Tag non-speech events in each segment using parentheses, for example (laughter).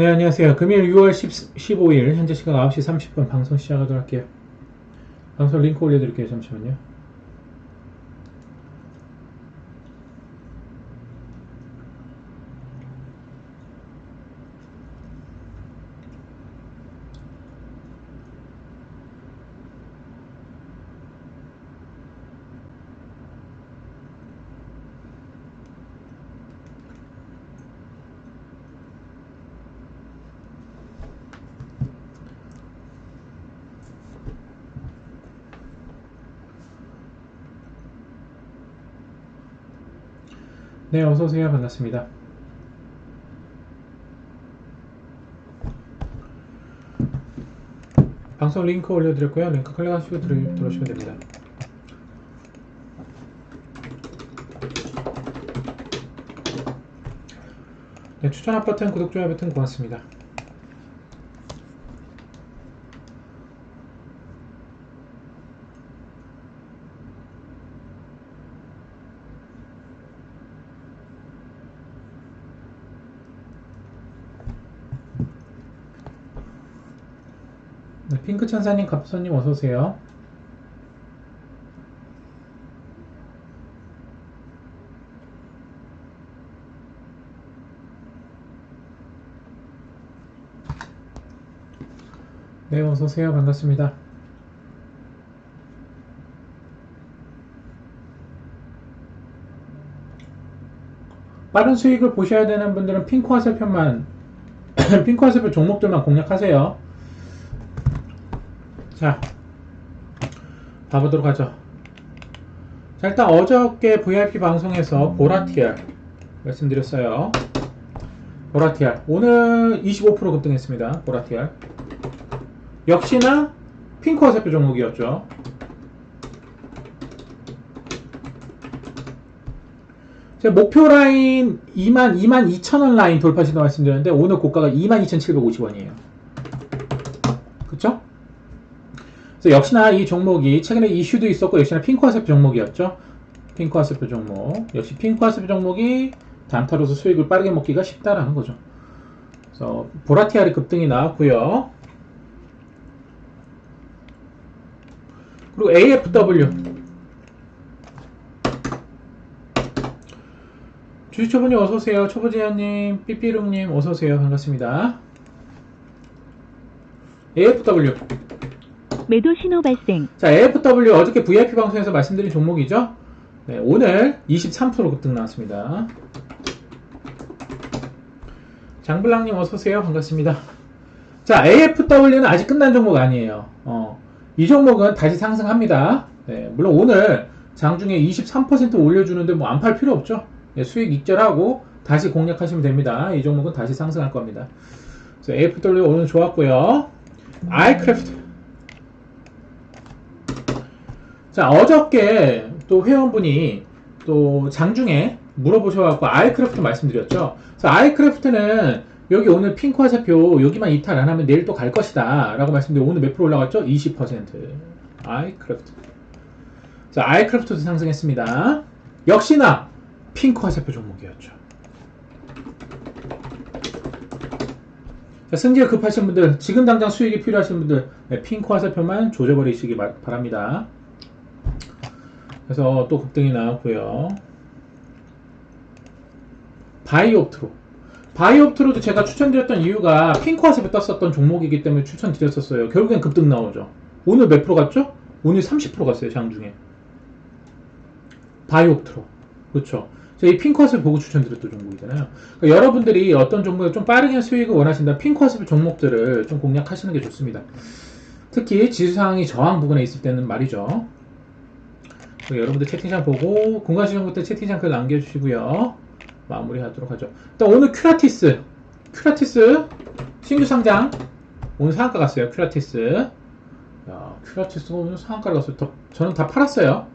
네, 안녕하세요. 금일 6월 10, 15일, 현재 시각 9시 30분 방송 시작하도록 할게요. 방송 링크 올려드릴게요. 잠시만요. 네, 어서오세요. 반갑습니다. 방송 링크 올려드렸고요. 링크 클릭하시고 들, 들어오시면 됩니다. 네, 추천 버튼, 구독, 좋아요 버튼 고맙습니다. 네, 핑크 천사님, 갑선님 어서 오세요. 네, 어서 오세요. 반갑습니다. 빠른 수익을 보셔야 되는 분들은 핑크 화살표만 핑크 화살표 종목들만 공략하세요. 자, 봐보도록 하죠. 자, 일단 어저께 VIP 방송에서 보라티알 말씀드렸어요. 보라티알. 오늘 25% 급등했습니다. 보라티알. 역시나 핑크 화살표 종목이었죠. 제가 목표 라인 2만, 2만 2천원 라인 돌파 시도 말씀드렸는데 오늘 고가가 22,750원이에요. 그래서 역시나 이 종목이 최근에 이슈도 있었고 역시나 핑크화살표 종목이었죠. 핑크화살표 종목. 역시 핑크화살표 종목이 단타로서 수익을 빠르게 먹기가 쉽다라는 거죠. 그래서 보라티알이 급등이 나왔고요. 그리고 AFW 주식초보님 어서오세요. 초보지현님, 삐삐룽님 어서오세요. 반갑습니다. AFW 매도 신호 발생. 자, AFW 어저께 VIP 방송에서 말씀드린 종목이죠. 네, 오늘 23% 급등 나왔습니다. 장블랑님 어서오세요. 반갑습니다. 자, AFW는 아직 끝난 종목 아니에요. 어, 이 종목은 다시 상승합니다. 네, 물론 오늘 장중에 23% 올려주는데 뭐 안 팔 필요 없죠. 네, 수익 익절하고 다시 공략하시면 됩니다. 이 종목은 다시 상승할 겁니다. AFW 오늘 좋았고요. 아이크래프트 자, 어저께 또 회원분이 또 장중에 물어보셔갖고 아이크래프트 말씀드렸죠. 그래서 아이크래프트는 여기 오늘 핑크 화살표 여기만 이탈 안 하면 내일 또 갈 것이다 라고 말씀드리고 오늘 몇 프로 올라갔죠? 20% 아이크래프트. 자 아이크래프트도 상승했습니다. 역시나 핑크 화살표 종목이었죠. 자, 승질 급하신 분들 지금 당장 수익이 필요하신 분들 네, 핑크 화살표만 조져버리시기 바, 바랍니다 그래서 또 급등이 나왔고요. 바이옵트로. 바이옵트로도 제가 추천드렸던 이유가 핑크화살표 떴었던 종목이기 때문에 추천드렸었어요. 결국엔 급등 나오죠. 오늘 몇 프로 갔죠? 오늘 30% 갔어요, 장중에. 바이옵트로. 그렇죠. 저희 핑크화살 보고 추천드렸던 종목이잖아요. 그러니까 여러분들이 어떤 종목에 좀 빠르게 수익을 원하신다 핑크화살 종목들을 좀 공략하시는 게 좋습니다. 특히 지수 상황이 저항 부근에 있을 때는 말이죠. 여러분들 채팅창 보고 시정부 때 채팅창 글 남겨주시고요. 마무리하도록 하죠. 일단 오늘 큐라티스, 큐라티스 신규 상장 오늘 상한가 갔어요. 큐라티스. 야, 큐라티스가 오늘 상한가를 갔어요. 더, 저는 다 팔았어요.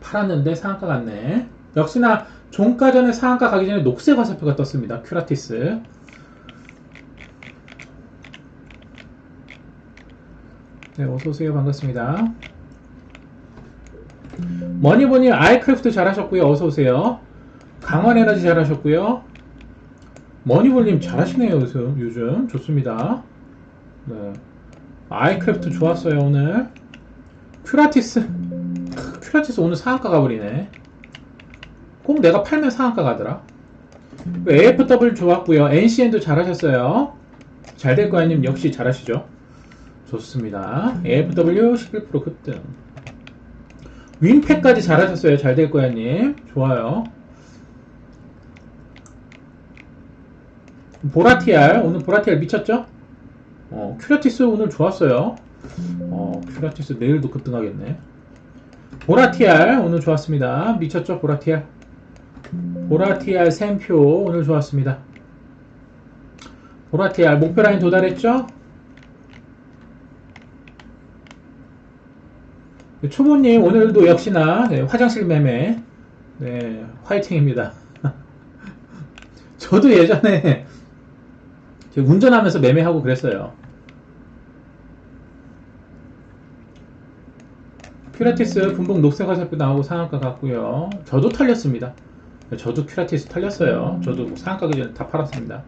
팔았는데 상한가 갔네. 역시나 종가 전에 상한가 가기 전에 녹색 화살표가 떴습니다. 큐라티스. 네, 어서오세요. 반갑습니다. 머니보니 아이크래프트 잘하셨고요. 어서 오세요. 강원 에너지 잘하셨고요. 머니볼님 잘하시네요 요즘, 요즘. 좋습니다. 네. 아이크래프트 좋았어요 오늘. 큐라티스. 크, (laughs) 큐라티스 오늘 상한가 가버리네. 꼭 내가 팔면 상한가 가더라. AFW 좋았고요. NCN도 잘하셨어요. 잘될 거야님? 역시 잘하시죠. 좋습니다. AFW 11% 급등 윈팩까지 잘하셨어요 잘 될 거야 님 좋아요 보라티알 오늘 보라티알 미쳤죠? 어, 큐라티스 오늘 좋았어요. 어, 큐라티스 내일도 급등하겠네. 보라티알 오늘 좋았습니다. 미쳤죠? 보라티알. 보라티알 샘표 오늘 좋았습니다. 보라티알 목표 라인 도달했죠? 초보님 오늘도 역시나 네, 화장실 매매 네, 화이팅입니다. (laughs) 저도 예전에 운전하면서 매매하고 그랬어요. 큐라티스 분봉 녹색 화살표 나오고 상한가 갔고요. 저도 털렸습니다. 저도 큐라티스 털렸어요. 저도 뭐 상한가 기 전에 다 팔았습니다.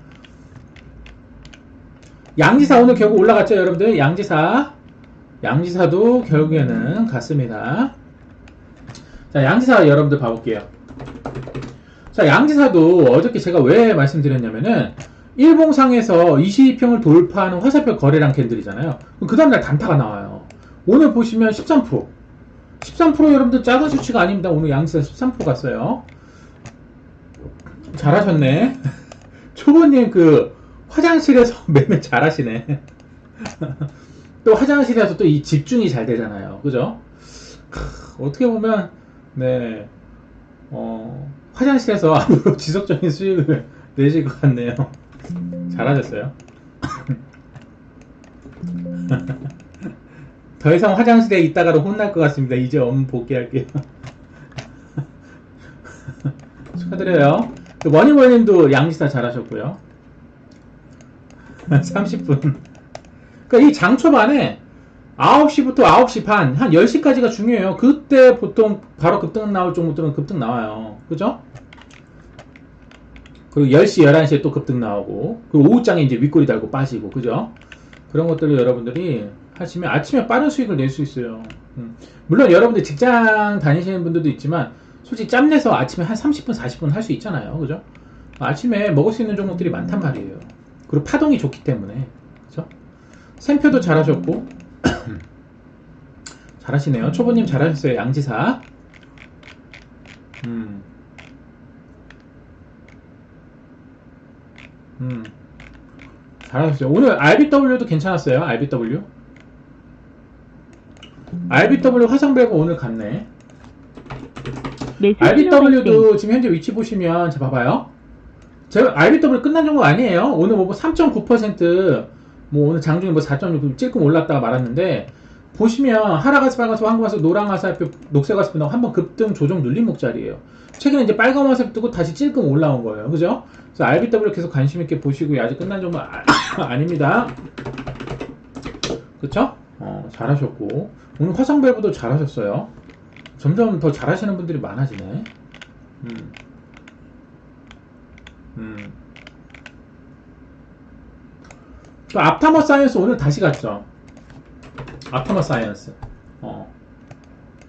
양지사 오늘 결국 올라갔죠, 여러분들? 양지사. 양지사도 결국에는 갔습니다. 자, 양지사 여러분들 봐볼게요. 자, 양지사도 어저께 제가 왜 말씀드렸냐면은, 일봉상에서 22평을 돌파하는 화살표 거래량 캔들이잖아요. 그 다음날 단타가 나와요. 오늘 보시면 13%. 13% 여러분들 작은 수치가 아닙니다. 오늘 양지사 13% 갔어요. 잘하셨네. (laughs) 초보님 그 화장실에서 (laughs) 매매 잘하시네. (laughs) 또 화장실에서 또 이 집중이 잘 되잖아요. 그죠? 크, 어떻게 보면 네 어, 화장실에서 (laughs) 앞으로 지속적인 수익을 (laughs) 내실 것 같네요. 잘하셨어요. (laughs) 더 이상 화장실에 있다가도 혼날 것 같습니다. 이제 업무 복귀할게요. 축하드려요. 그 머니머님도 양지사 잘하셨고요. 30분. 그러니까 이 장 초반에 9시부터 9시 반, 한 10시까지가 중요해요. 그때 보통 바로 급등 나올 종목들은 급등 나와요. 그죠? 그리고 10시, 11시에 또 급등 나오고, 그리고 오후장에 이제 윗골이 달고 빠지고, 그죠? 그런 것들을 여러분들이 하시면 아침에 빠른 수익을 낼 수 있어요. 음. 물론 여러분들 직장 다니시는 분들도 있지만, 솔직히 짬내서 아침에 한 30분, 40분 할 수 있잖아요. 그죠? 아침에 먹을 수 있는 종목들이 많단 말이에요. 그리고 파동이 좋기 때문에. 그죠? 샘표도 잘하셨고, (coughs) 잘하시네요. 초보님 잘하셨어요. 양지사. 음. 음. 잘하셨어요. 오늘 RBW도 괜찮았어요. RBW. RBW 화상배가 오늘 갔네. RBW도 지금 현재 위치 보시면 자 봐봐요. 제가 RBW 끝난 정도 아니에요. 오늘 뭐 3.9% 뭐 오늘 장중에 뭐 4.6 찔끔 올랐다가 말았는데 보시면 하락가스 빨간색 황금가스 노랑 화살표 녹색 화살표 나오고 한번 급등 조정 눌림 목자리예요. 최근에 이제 빨간 화살표 뜨고 다시 찔끔 올라온 거예요. 그죠? 그래서 RBW 계속 관심 있게 보시고 아직 끝난 정도 아, (coughs) 아닙니다. 그쵸? 어, 잘하셨고 오늘 화상배부도 잘하셨어요. 점점 더 잘하시는 분들이 많아지네. 음. 음. 그 앞타머 사이언스 오늘 다시 갔죠. 앞타머 사이언스. 어.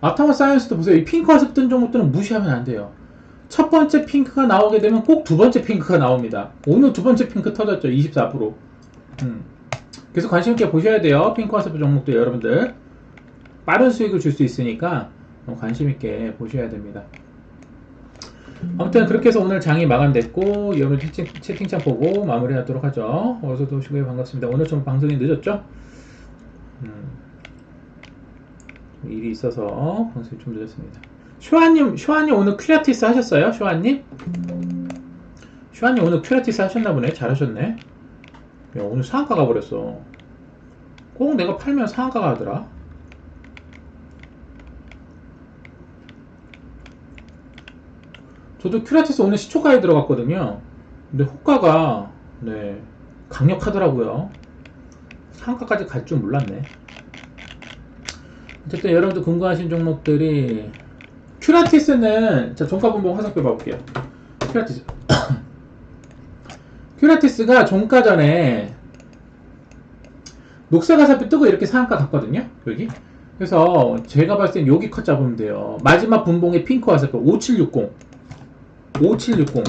앞타머 사이언스도 보세요. 이 핑크 화습 뜬 종목들은 무시하면 안 돼요. 첫 번째 핑크가 나오게 되면 꼭 두 번째 핑크가 나옵니다. 오늘 두 번째 핑크 터졌죠. 24%. 음. 그래서 관심 있게 보셔야 돼요. 핑크 화습 종목들 여러분들. 빠른 수익을 줄 수 있으니까 관심 있게 보셔야 됩니다. 아무튼 그렇게 해서 오늘 장이 마감됐고 여러분 채팅, 채팅창 보고 마무리하도록 하죠. 어서 오시고요 반갑습니다. 오늘 좀 방송이 늦었죠? 음, 일이 있어서 방송이 좀 늦었습니다. 슈아님, 슈아님 오늘 큐라티스 하셨어요? 슈아님? 슈아님 오늘 큐라티스 하셨나 보네. 잘하셨네. 야, 오늘 상한가 가버렸어. 꼭 내가 팔면 상한가 가더라. 저도 큐라티스 오늘 시초가에 들어갔거든요. 근데 호가가 네 강력하더라고요. 상가까지 갈 줄 몰랐네. 어쨌든 여러분들 궁금하신 종목들이 큐라티스는 자 종가 분봉 화살표 봐볼게요. 큐라티스 (coughs) 큐라티스가 종가 전에 녹색 화살표 뜨고 이렇게 상한가 갔거든요. 여기. 그래서 제가 봤을 땐 여기 컷 잡으면 돼요. 마지막 분봉의 핑크 화살표 5760. 5760.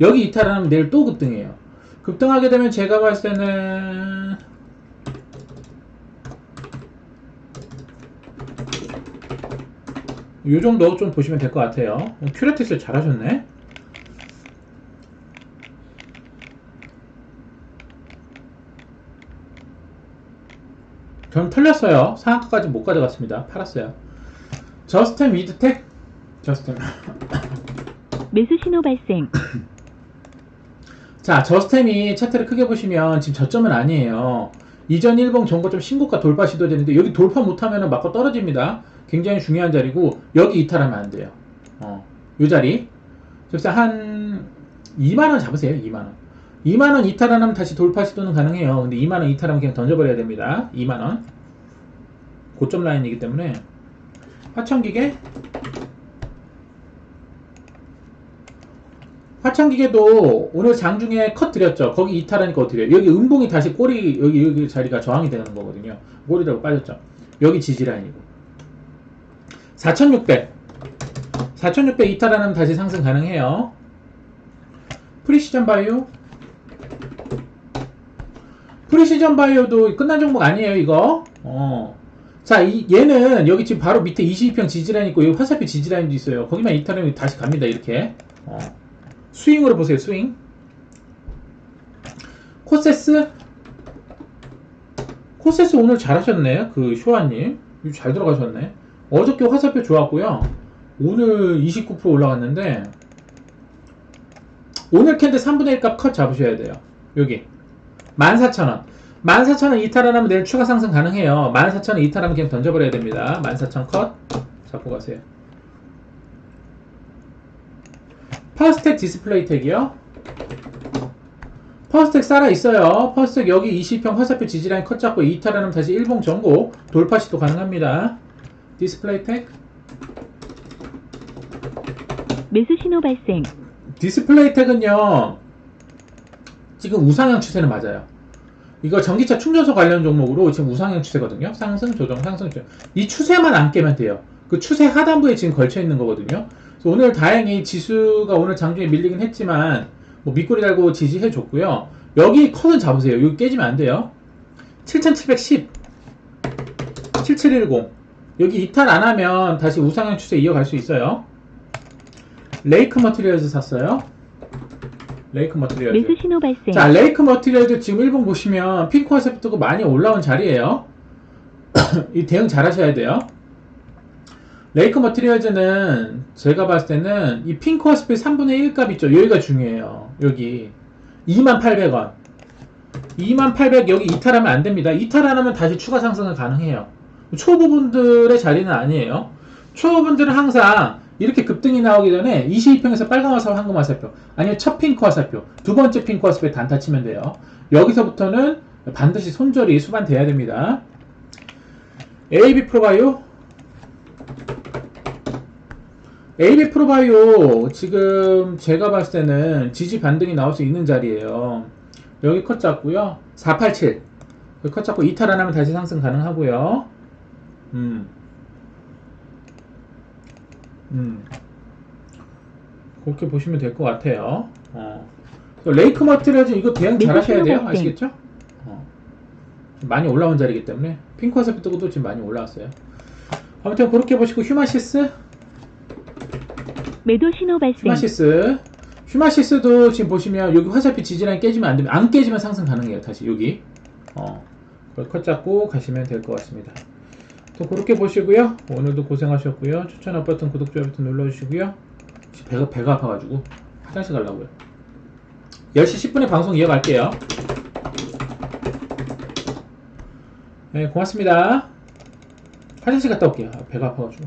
여기 이탈하면 내일 또 급등해요. 급등하게 되면 제가 봤을 때는 요 정도 좀 보시면 될 것 같아요. 어, 큐라티스 잘하셨네. 전 털렸어요. 상한가까지 못 가져갔습니다. 팔았어요. 저스템 위드텍 저스템 매수 신호 발생. (coughs) 자, 저스템이 차트를 크게 보시면 지금 저점은 아니에요. 이전 일봉 전고점 신고가 돌파 시도되는데 여기 돌파 못하면 맞고 떨어집니다. 굉장히 중요한 자리고 여기 이탈하면 안 돼요. 어, 요 자리. 그래서 한 2만 원 잡으세요. 2만 원. 2만 원 이탈하면 다시 돌파 시도는 가능해요. 근데 2만 원 이탈하면 그냥 던져버려야 됩니다. 2만 원. 고점 라인이기 때문에 화천기계 화천기계도 오늘 장중에 컷 드렸죠. 거기 이탈하니까 어떻게 돼요? 여기 음봉이 다시 꼬리 여기 여기 자리가 저항이 되는 거거든요. 꼬리라고 빠졌죠. 여기 지지 라인이고 4,600 4,600 이탈하면 다시 상승 가능해요. 프리시전 바이오 프리시전 바이오도 끝난 종목 아니에요, 이거. 어. 자, 이, 얘는 여기 지금 바로 밑에 22평 지지라인 있고 여기 화살표 지지라인도 있어요. 거기만 이탈하면 다시 갑니다, 이렇게. 어. 스윙으로 보세요, 스윙. 코세스? 코세스 오늘 잘하셨네, 그 쇼아님. 잘 들어가셨네. 어저께 화살표 좋았고요. 오늘 29% 올라갔는데, 오늘 캔들 3분의 1 값 컷 잡으셔야 돼요. 여기. 14,000원. 14,000원 이탈하면 내일 추가 상승 가능해요. 14,000원 이탈하면 그냥 던져버려야 됩니다. 14,000 컷. 잡고 가세요. 파스텍 디스플레이 텍이요. 파스텍 살아 있어요. 파스텍 여기 20평 화살표 지지라인 컷 잡고 이탈하면 다시 일봉 전고 돌파 시도 가능합니다. 디스플레이 텍. 매수 신호 발생. 디스플레이 텍은요. 지금 우상향 추세는 맞아요. 이거 전기차 충전소 관련 종목으로 지금 우상향 추세거든요. 상승, 조정, 상승, 조정. 이 추세만 안 깨면 돼요. 그 추세 하단부에 지금 걸쳐 있는 거거든요. 오늘 다행히 지수가 오늘 장중에 밀리긴 했지만 뭐 밑꼬리 달고 지지해 줬고요. 여기 컷은 잡으세요. 여기 깨지면 안 돼요. 7710, 7710. 여기 이탈 안 하면 다시 우상향 추세 이어갈 수 있어요. 레이크 머티리얼즈 샀어요. 레이크 머티리얼즈. 매수 신호 발생. 자, 레이크 머티리얼도 지금 일본 보시면 핑크 화살표가 많이 올라온 자리예요. (coughs) 이 대응 잘 하셔야 돼요. 레이크 머티리얼즈는 제가 봤을 때는 이 핑크 화살표 3분의 1 값 있죠. 여기가 중요해요. 여기 28,000원. 28,000 여기 이탈하면 안 됩니다. 이탈 안 하면 다시 추가 상승은 가능해요. 초보분들의 자리는 아니에요. 초보분들은 항상 이렇게 급등이 나오기 전에 22평에서 빨간 화살표, 황금 화살표, 아니면 첫 핑크 화살표, 두 번째 핑크 화살표에 단타 치면 돼요. 여기서부터는 반드시 손절이 수반돼야 됩니다. AB 프로바이오 AB 프로바이오 지금 제가 봤을 때는 지지 반등이 나올 수 있는 자리예요. 여기 컷 잡고요. 487. 여기 컷 잡고 이탈 안 하면 다시 상승 가능하고요. 음. 음. 그렇게 보시면 될 것 같아요. 어. 레이크 머티리얼즈 이거 대응 잘 하셔야 돼요. 네. 아시겠죠? 어. 좀 많이 올라온 자리이기 때문에 핑크 화살표 뜨고도 지금 많이 올라왔어요. 아무튼 그렇게 보시고 휴마시스 매도 신호 발생. 휴마시스 휴마시스도 지금 보시면 여기 화살표 지지라인 깨지면 안 됩니다. 안 깨지면 상승 가능해요. 다시 여기 어, 그걸 컷 잡고 가시면 될 것 같습니다. 또 그렇게 보시고요. 오늘도 고생하셨고요. 추천 버튼 구독 좋아요 버튼 눌러주시고요. 배가 배가 아파가지고 화장실 가려고요. 10시 10분에 방송 이어갈게요. 네 고맙습니다. 화장실 갔다 올게요. 아, 배가 아파가지고.